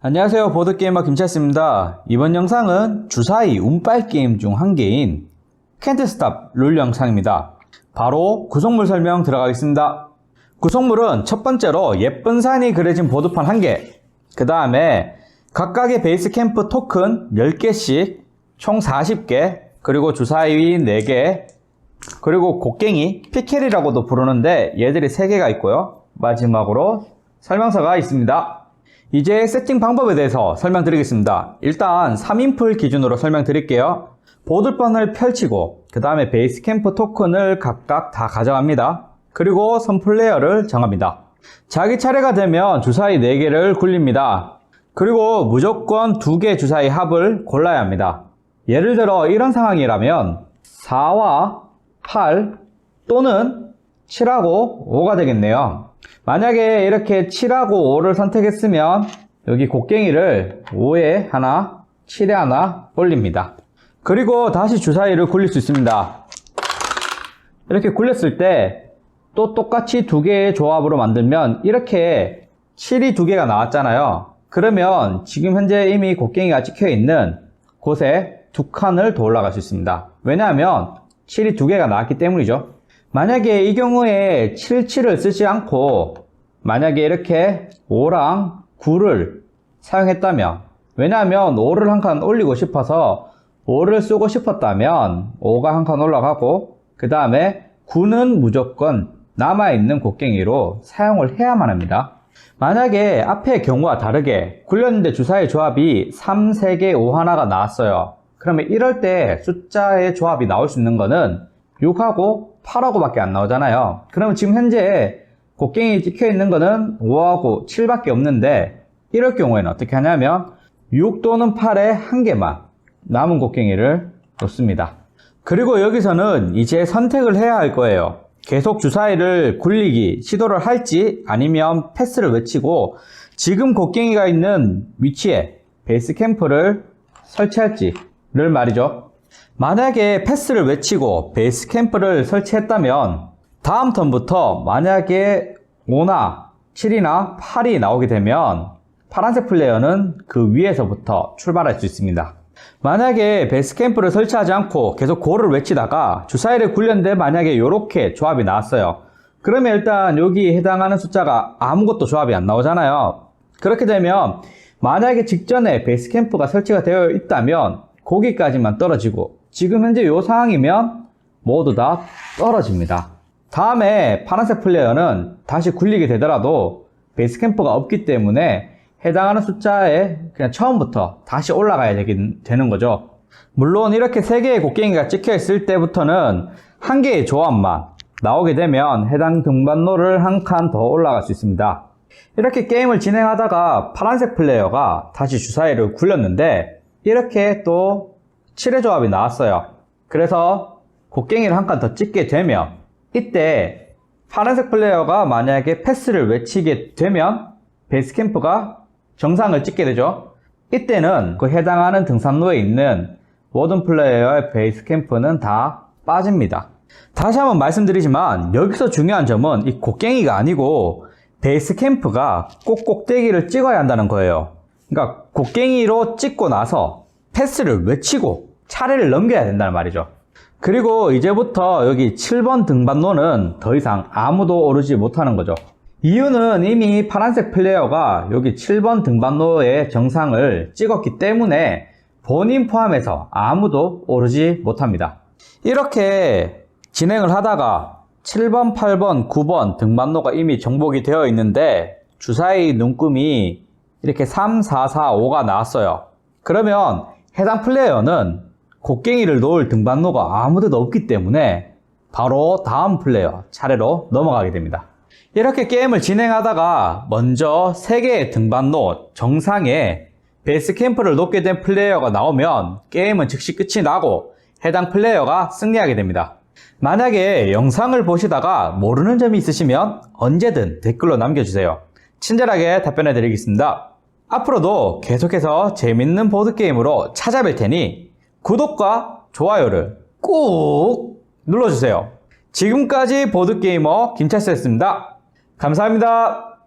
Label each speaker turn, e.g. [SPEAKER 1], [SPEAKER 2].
[SPEAKER 1] 안녕하세요. 보드게이머 김철수입니다. 이번 영상은 주사위 운빨 게임 중 한 개인 캔트스탑 룰 영상입니다. 바로 구성물 설명 들어가겠습니다. 구성물은 첫 번째로 예쁜 산이 그려진 보드판 1개 그 다음에 각각의 베이스 캠프 토큰 10개씩 총 40개 그리고 주사위 4개 그리고 곡괭이 피켈이라고도 부르는데 얘들이 3개가 있고요. 마지막으로 설명서가 있습니다 이제 세팅 방법에 대해서 설명드리겠습니다. 일단 3인풀 기준으로 설명드릴게요. 보드판을 펼치고 그 다음에 베이스 캠프 토큰을 각각 다 가져갑니다. 그리고 선 플레이어를 정합니다. 자기 차례가 되면 주사위 4개를 굴립니다. 그리고 무조건 2개 주사위 합을 골라야 합니다. 예를 들어 이런 상황이라면 4와 8 또는 7하고 5가 되겠네요. 만약에 이렇게 7하고 5를 선택했으면 여기 곡괭이를 5에 하나, 7에 하나 올립니다. 그리고 다시 주사위를 굴릴 수 있습니다. 이렇게 굴렸을 때 또 똑같이 두 개의 조합으로 만들면 이렇게 7이 두 개가 나왔잖아요. 그러면 지금 현재 이미 곡괭이가 찍혀 있는 곳에 두 칸을 더 올라갈 수 있습니다. 왜냐하면 7이 두 개가 나왔기 때문이죠. 만약에 이 경우에 7, 7을 쓰지 않고 만약에 이렇게 5랑 9를 사용했다면 왜냐하면 5를 한 칸 올리고 싶어서 5를 쓰고 싶었다면 5가 한 칸 올라가고 그 다음에 9는 무조건 남아있는 곡괭이로 사용을 해야만 합니다. 만약에 앞의 경우와 다르게 굴렸는데 주사의 조합이 3, 3개, 5 하나가 나왔어요. 그러면 이럴 때 숫자의 조합이 나올 수 있는 거는 6하고 8하고 밖에 안 나오잖아요. 그러면 지금 현재 곡괭이 찍혀 있는 거는 5하고 7밖에 없는데 이럴 경우에는 어떻게 하냐면 6 또는 8에 한 개만 남은 곡괭이를 놓습니다. 그리고 여기서는 이제 선택을 해야 할 거예요. 계속 주사위를 굴리기 시도를 할지 아니면 패스를 외치고 지금 곡괭이가 있는 위치에 베이스 캠프를 설치할지를 말이죠. 만약에 패스를 외치고 베이스 캠프를 설치했다면 다음 턴부터 만약에 5나 7이나 8이 나오게 되면 파란색 플레이어는 그 위에서부터 출발할 수 있습니다. 만약에 베이스 캠프를 설치하지 않고 계속 고를 외치다가 주사위를 굴렸는데 만약에 이렇게 조합이 나왔어요. 그러면 일단 여기 해당하는 숫자가 아무것도 조합이 안 나오잖아요. 그렇게 되면 만약에 직전에 베이스 캠프가 설치가 되어 있다면 거기까지만 떨어지고 지금 현재 이 상황이면 모두 다 떨어집니다. 다음에 파란색 플레이어는 다시 굴리게 되더라도 베이스 캠프가 없기 때문에 해당하는 숫자에 그냥 처음부터 다시 올라가야 되긴 되는 거죠. 물론 이렇게 세 개의 곡괭이가 찍혀 있을 때부터는 한 개의 조합만 나오게 되면 해당 등반로를 한 칸 더 올라갈 수 있습니다. 이렇게 게임을 진행하다가 파란색 플레이어가 다시 주사위를 굴렸는데 이렇게 또 7의 조합이 나왔어요. 그래서 곡괭이를 한 칸 더 찍게 되면 이때 파란색 플레이어가 만약에 패스를 외치게 되면 베이스 캠프가 정상을 찍게 되죠. 이때는 그 해당하는 등산로에 있는 모든 플레이어의 베이스 캠프는 다 빠집니다. 다시 한번 말씀드리지만 여기서 중요한 점은 이 곡괭이가 아니고 베이스 캠프가 꼭 꼭대기를 찍어야 한다는 거예요. 그러니까 곡괭이로 찍고 나서 패스를 외치고 차례를 넘겨야 된다는 말이죠. 그리고 이제부터 여기 7번 등반로는 더 이상 아무도 오르지 못하는 거죠. 이유는 이미 파란색 플레이어가 여기 7번 등반로의 정상을 찍었기 때문에 본인 포함해서 아무도 오르지 못합니다. 이렇게 진행을 하다가 7번, 8번, 9번 등반로가 이미 정복이 되어 있는데 주사위 눈금이 이렇게 3, 4, 4, 5가 나왔어요. 그러면 해당 플레이어는 곡괭이를 놓을 등반로가 아무데도 없기 때문에 바로 다음 플레이어 차례로 넘어가게 됩니다. 이렇게 게임을 진행하다가 먼저 3개의 등반로 정상에 베이스 캠프를 놓게 된 플레이어가 나오면 게임은 즉시 끝이 나고 해당 플레이어가 승리하게 됩니다. 만약에 영상을 보시다가 모르는 점이 있으시면 언제든 댓글로 남겨주세요. 친절하게 답변해 드리겠습니다. 앞으로도 계속해서 재밌는 보드게임으로 찾아뵐 테니 구독과 좋아요를 꾹 눌러주세요. 지금까지 보드게이머 김철수였습니다. 감사합니다.